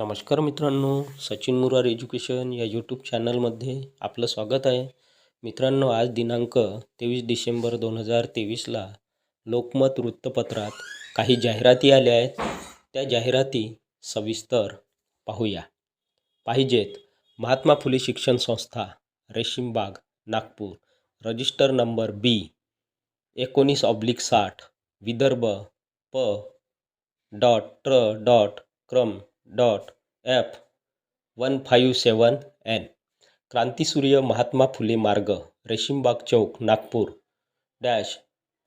नमस्कार मित्रांनो सचिन मुरार एज्युकेशन या यूट्यूब चॅनलमध्ये आपलं स्वागत आहे मित्रांनो आज दिनांक तेवीस डिसेंबर दोन हजार तेवीसला लोकमत वृत्तपत्रात काही जाहिराती आल्या आहेत त्या जाहिराती सविस्तर पाहूया पाहिजेत महात्मा फुले शिक्षण संस्था Reshimbag Nagpur register number B एकोणीस ऑब्लिक साठ विदर्भ प डॉट ट्र डॉट क्रम dot F one five seven N Krantisurya Mahatma Phule Marg Reshimbag चौक Nagpur dash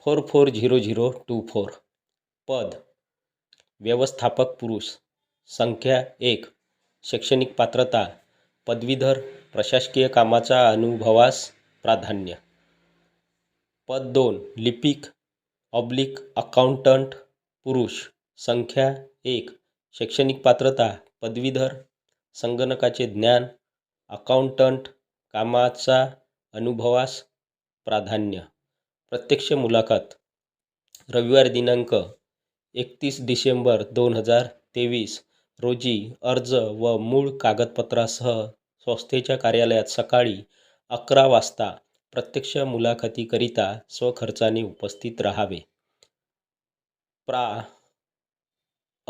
four four zero zero two four पद व्यवस्थापक पुरुष संख्या एक शैक्षणिक पात्रता पदवीधर प्रशासकीय कामाचा अनुभवास प्राधान्य पद दोन लिपिक ऑब्लिक अकाउंटंट पुरुष संख्या एक शैक्षणिक पात्रता पदवीधर संगणकाचे ज्ञान अकाउंटंट कामाचा अनुभवास प्राधान्य प्रत्यक्ष मुलाखत रविवार दिनांक एकतीस डिसेंबर दोन हजार तेवीस रोजी अर्ज व मूळ कागदपत्रासह संस्थेच्या कार्यालयात सकाळी अकरा वाजता प्रत्यक्ष मुलाखतीकरिता स्वखर्चाने उपस्थित राहावे प्रा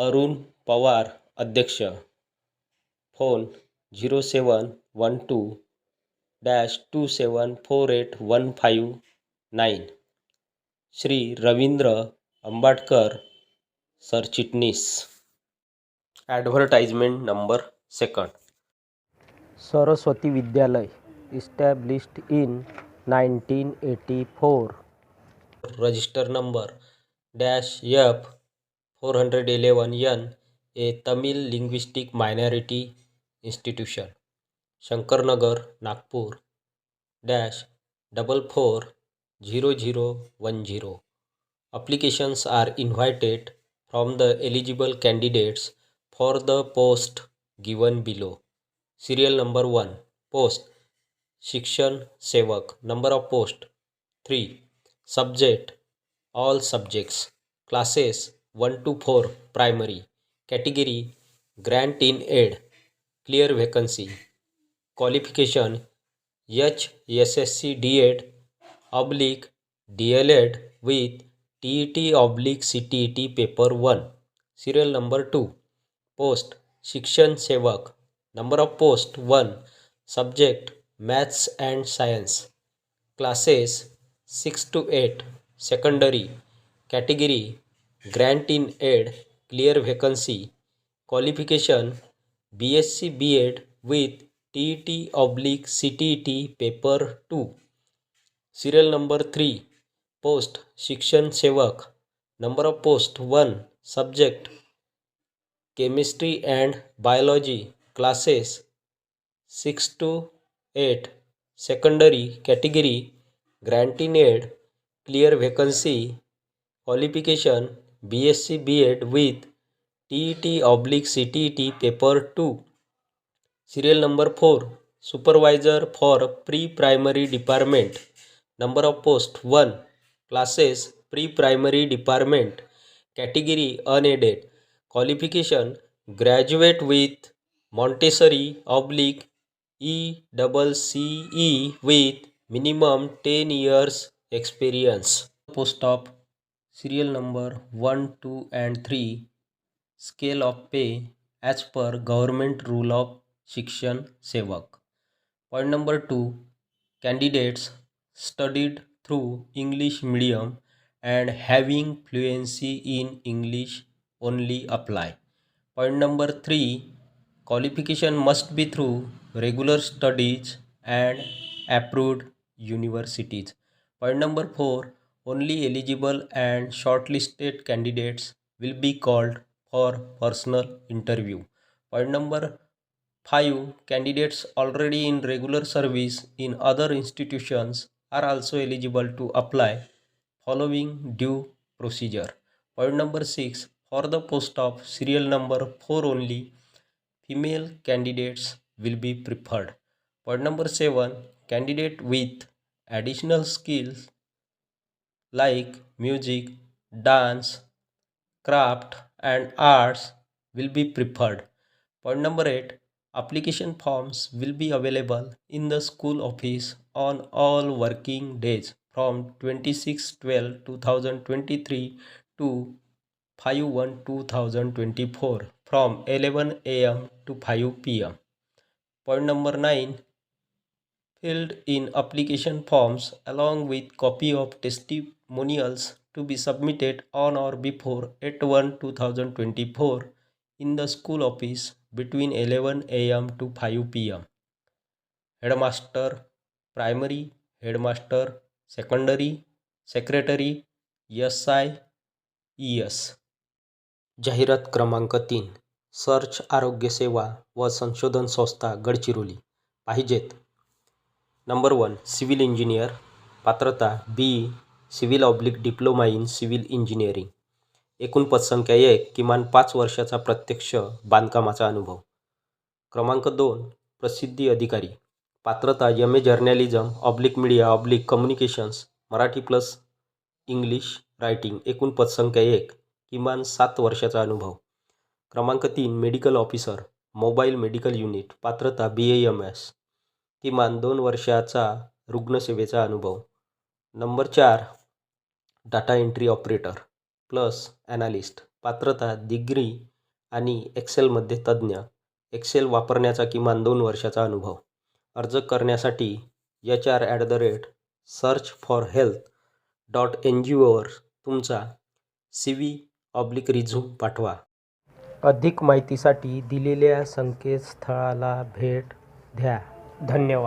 अरुण पवार अध्यक्ष phone zero seven one two dash two seven four eight one five nine Shri Ravindra Ambatkar सरचिटणीस advertisement number second Saraswati Vidyalaya established in nineteen eighty four register number dash F 411 Yen a Tamil linguistic minority institution. Shankarnagar, Nagpur, dash Applications are invited from the eligible candidates for the post given below. Serial number 1. Post. Shikshan Sevak. Number of post. 3. Subject. All subjects. Classes. 1 to 4 primary category grant in aid clear vacancy qualification HSSC D8 oblique 8 with TET oblique C T T paper 1 serial number 2 post section Sevak number of post 1 subject maths and science classes 6 to 8 secondary category Grant in Aid, Clear Vacancy, Qualification BSc B.Ed with TET/CTET Paper 2. Serial number 3. Post Shikshan Sevak. Number of post 1. Subject Chemistry and Biology. Classes 6 to 8. Secondary category Grant in Aid, Clear Vacancy, Qualification BSc B.Ed with TET oblique CTET paper 2. Serial number 4 Supervisor for pre primary department. Number of post 1 Classes pre primary department. Category unaided. Qualification graduate with Montessori oblique C.E. with minimum 10 years experience. Post op serial number 1, 2 and 3, scale of pay as per government rule of Shikshan Sevak. Point number 2, candidates studied through English medium and having fluency in English only apply. Point number 3, qualification must be through regular studies and approved universities. Point number 4, only eligible and shortlisted candidates will be called for personal interview. Point number 5. Candidates already in regular service in other institutions are also eligible to apply following due procedure. Point number 6. For the post of serial number 4 only, female candidates will be preferred. Point number 7. Candidate with additional skills like music, dance, craft and arts will be preferred. Point number 8. Application forms will be available in the school office on all working days from 26-12-2023 to 5-1-2024 from 11 a.m. to 5 p.m. Point number 9. Filled in application forms along with copy of testi testimonials to be submitted on or before 8 1 2024 in the school office between 11 am to 5 pm. Headmaster, Primary, Headmaster, Secondary, Secretary, SI, ES. जाहिरात क्रमांक तीन search आरोग्य सेवा व संशोधन संस्था Pahijet, पाहिजेत number Civil Engineer, engineer पात्रता B civil oblique diploma in civil engineering एकूण पदसंख्या एक किमान पाच वर्षाचा प्रत्यक्ष बांधकामाचा अनुभव क्रमांक दोन प्रसिद्धी अधिकारी पात्रता M A journalism oblique media oblique communications Marathi plus English writing एकूण पदसंख्या एक किमान सात वर्षाचा अनुभव क्रमांक तीन medical officer mobile medical unit पात्रता बी ए एम एस किमान दोन वर्षाचा रुग्णसेवेचा अनुभव नंबर चार data entry operator plus analyst पात्रता डिग्री आणि एक्सेलमध्ये तज्ज्ञ एक्सेल वापरण्याचा किमान दोन वर्षाचा अनुभव अर्ज करण्यासाठी H R at the rate search for health dot N G over तुमचा सी व्ही ऑब्लिक रिझ्यूम पाठवा अधिक माहितीसाठी दिलेल्या संकेतस्थळाला भेट द्या धन्यवाद